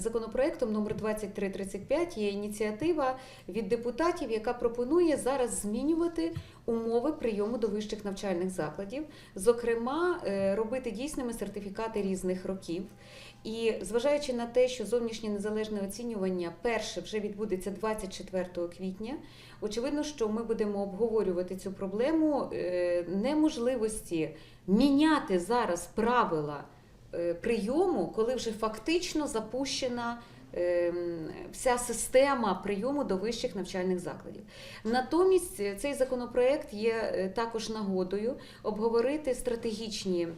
законопроектом номер 2335 є ініціатива від депутатів, яка пропонує зараз змінювати умови прийому до вищих навчальних закладів, зокрема, е, робити дійсними сертифікати різних років. І зважаючи на те, що зовнішнє незалежне оцінювання перше вже відбудеться 24 квітня, очевидно, що ми будемо обговорювати цю проблему е, неможливості міняти зараз правила прийому, коли вже фактично запущена. ем, Вся система прийому до вищих навчальних закладів. Натомість е, цей законопроект є е, також нагодою обговорити стратегічні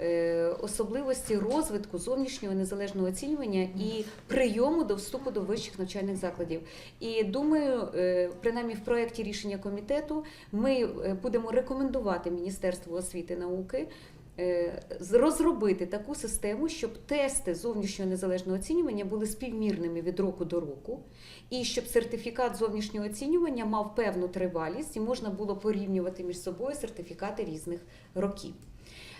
е, особливості розвитку зовнішнього незалежного оцінювання і прийому до вступу до вищих навчальних закладів. І думаю, е, принаймні в проєкті рішення комітету ми е, будемо рекомендувати Міністерству освіти і науки. Е, Розробити таку систему, щоб тести зовнішнього незалежного оцінювання були співмірними від року до року, і щоб сертифікат зовнішнього оцінювання мав певну тривалість і можна було порівнювати між собою сертифікати різних років.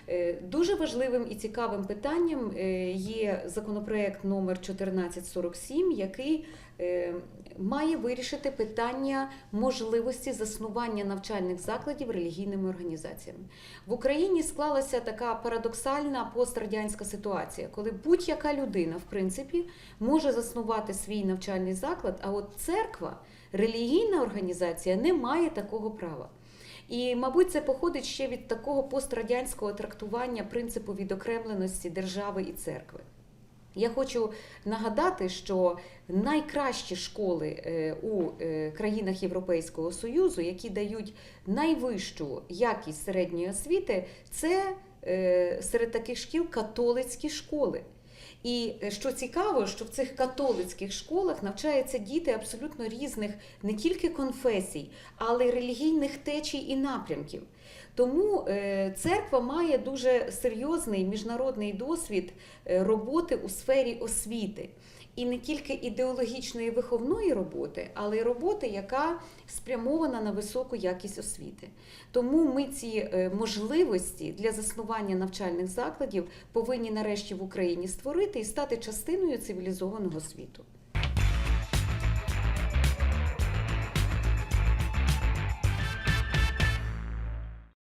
Е, Дуже важливим і цікавим питанням е, є законопроект номер 1447, який е, має вирішити питання можливості заснування навчальних закладів релігійними організаціями. В Україні склалася така парадоксальна пострадянська ситуація, коли будь-яка людина, в принципі, може заснувати свій навчальний заклад, а от церква, релігійна організація не має такого права. І, мабуть, це походить ще від такого пострадянського трактування принципу відокремленості держави і церкви. Я хочу нагадати, що найкращі школи е, у е, країнах Європейського Союзу, які дають найвищу якість середньої освіти, це е, серед таких шкіл католицькі школи. І е, що цікаво, що в цих католицьких школах навчаються діти абсолютно різних не тільки конфесій, але й релігійних течій і напрямків. Тому е, церква має дуже серйозний міжнародний досвід е, роботи у сфері освіти. І не тільки ідеологічної виховної роботи, але й роботи, яка спрямована на високу якість освіти. Тому ми ці можливості для заснування навчальних закладів повинні нарешті в Україні створити і стати частиною цивілізованого світу.